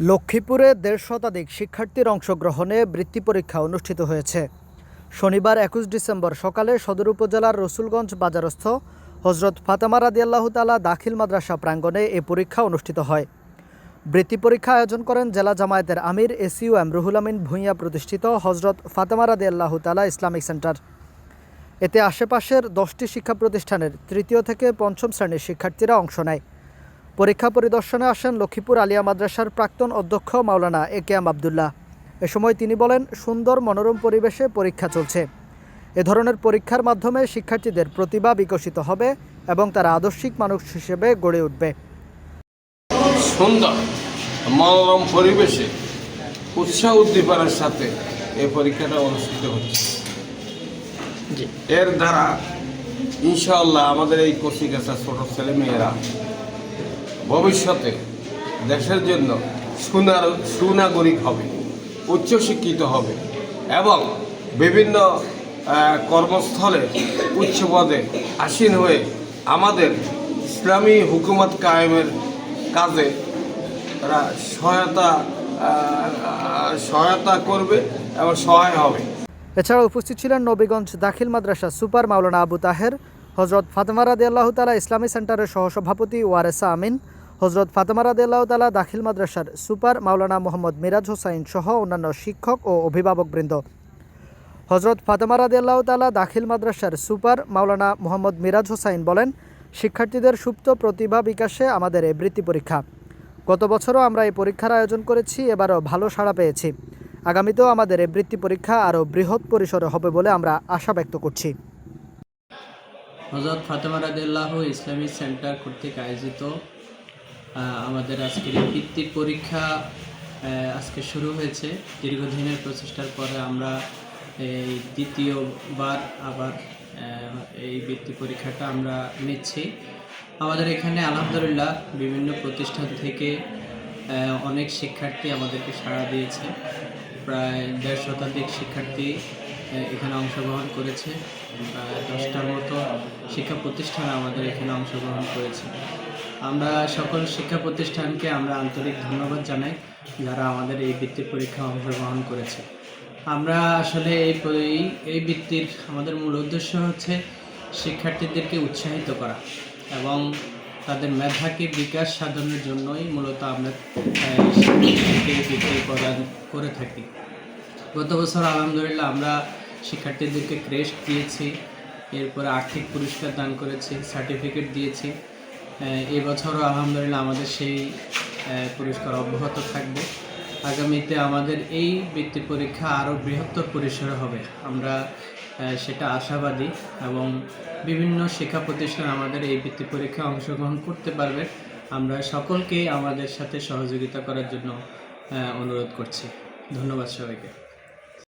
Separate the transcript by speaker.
Speaker 1: লক্ষ্মীপুরে দেড় শতাধিক শিক্ষার্থীর অংশগ্রহণে বৃত্তি পরীক্ষা অনুষ্ঠিত হয়েছে। শনিবার একুশ ডিসেম্বর সকালে সদর উপজেলার রসুলগঞ্জ বাজারস্থ হজরত ফাতেমা রাদিয়াল্লাহু তালা দাখিল মাদ্রাসা প্রাঙ্গণে এ পরীক্ষা অনুষ্ঠিত হয়। বৃত্তি পরীক্ষা আয়োজন করেন জেলা জামায়াতের আমির S U M Ruhul Amin Bhuiyan প্রতিষ্ঠিত হজরত ফাতেমা রাদিয়াল্লাহু তালা ইসলামিক সেন্টার। এতে আশেপাশের দশটি শিক্ষা প্রতিষ্ঠানের তৃতীয় থেকে পঞ্চম শ্রেণির শিক্ষার্থীরা অংশ নেয়। পরীক্ষা পরিদর্শনে আসেন লক্ষ্মীপুর আলিয়া মাদ্রাসার প্রাক্তন অধ্যক্ষ মাওলানা এ কে এম আবদুল্লাহ। এ সময় তিনি বলেন সুন্দর মনোরম পরিবেশে পরীক্ষা চলছে। এ ধরনের পরীক্ষার মাধ্যমে শিক্ষার্থীদের প্রতিভা বিকশিত হবে এবং তারা আদর্শিক মানুষ হিসেবে গড়ে উঠবে।
Speaker 2: সুন্দর মনোরম পরিবেশে উৎসাহ উদ্দীপনার সাথে এই পরীক্ষাটা অনুষ্ঠিত হচ্ছে। এর দ্বারা ইনশাআল্লাহ আমাদের এই কচিকাছা ছোট ছেলে মেয়েরা ভবিষ্যতে দেশের জন্য সুনার সুনাগরিক হবে, উচ্চশিক্ষিত হবে এবং বিভিন্ন কর্মস্থলে উচ্চ পদে আসীন হয়ে আমাদের ইসলামী হুকুমত কায়েমের কাজে তারা সহায়তা সহায়তা করবে এবং সহায় হবে।
Speaker 1: এছাড়া উপস্থিত ছিলেন নবীগঞ্জ দাখিল মাদ্রাসা সুপার মাওলানা আবু তাহের হজরত ফাতেমা রাদি আল্লাহ তালা ইসলামী সেন্টারের সহসভাপতি ওয়ারেসা আমিন হজরত ফাতেমা রাদি তালা দাখিল মাদ্রাসার সুপার মাওলানা মোহাম্মদ মিরাজ হোসাইন সহ অন্যান্য শিক্ষক ও অভিভাবকবৃন্দ হজরত ফাতেমা রাদি তালা দাখিল মাদ্রাসার সুপার মাওলানা মোহাম্মদ মিরাজ হোসাইন বলেন, শিক্ষার্থীদের সুপ্ত প্রতিভা বিকাশে আমাদের এই বৃত্তি পরীক্ষা। গত বছরও আমরা এই পরীক্ষার আয়োজন করেছি, এবারও ভালো সাড়া পেয়েছি। আগামীতেও আমাদের এই বৃত্তি পরীক্ষা আরও বৃহৎ পরিসরে হবে বলে আমরা আশা ব্যক্ত করছি।
Speaker 3: হজরত ফাতেমা রাদিল্লাহ ইসলামী সেন্টার কর্তৃক আয়োজিত আমাদের আজকের বৃত্তির পরীক্ষা আজকে শুরু হয়েছে। দীর্ঘদিনের প্রচেষ্টার পরে আমরা এই দ্বিতীয়বার আবার এই বৃত্তি পরীক্ষাটা আমরা নিচ্ছি। আমাদের এখানে আলহামদুলিল্লাহ বিভিন্ন প্রতিষ্ঠান থেকে অনেক শিক্ষার্থী আমাদেরকে সাড়া দিয়েছে। প্রায় দেড় শতাধিক শিক্ষার্থী এখানে অংশগ্রহণ করেছে। দশটার মতো শিক্ষা প্রতিষ্ঠান আমাদের এখানে অংশগ্রহণ করেছে। আমরা সকল শিক্ষা প্রতিষ্ঠানকে আমরা আন্তরিক ধন্যবাদ জানাই যারা আমাদের এই বৃত্তির পরীক্ষা অংশগ্রহণ করেছে। আমরা আসলে এই এই বৃত্তির আমাদের মূল উদ্দেশ্য হচ্ছে শিক্ষার্থীদেরকে উৎসাহিত করা এবং তাদের মেধাকে বিকাশ সাধনের জন্যই মূলত আমরা বৃত্তি প্রদান করে থাকি। গত বছর আলহামদুলিল্লাহ আমরা শিক্ষার্থীদেরকে ক্রেস্ট দিয়েছি, এরপরে আর্থিক পুরস্কার দান করেছি, সার্টিফিকেট দিয়েছি। এবছরও আলহামদুলিল্লাহ আমাদের সেই পুরস্কার অব্যাহত থাকবে। আগামীতে আমাদের এই বৃত্তি পরীক্ষা আরও বৃহত্তর পরিসরে হবে। আমরা সেটা আশাবাদী এবং বিভিন্ন শিক্ষা প্রতিষ্ঠান আমাদের এই বৃত্তি পরীক্ষায় অংশগ্রহণ করতে পারবে। আমরা সকলকেই আমাদের সাথে সহযোগিতা করার জন্য অনুরোধ করছি। ধন্যবাদ সবাইকে।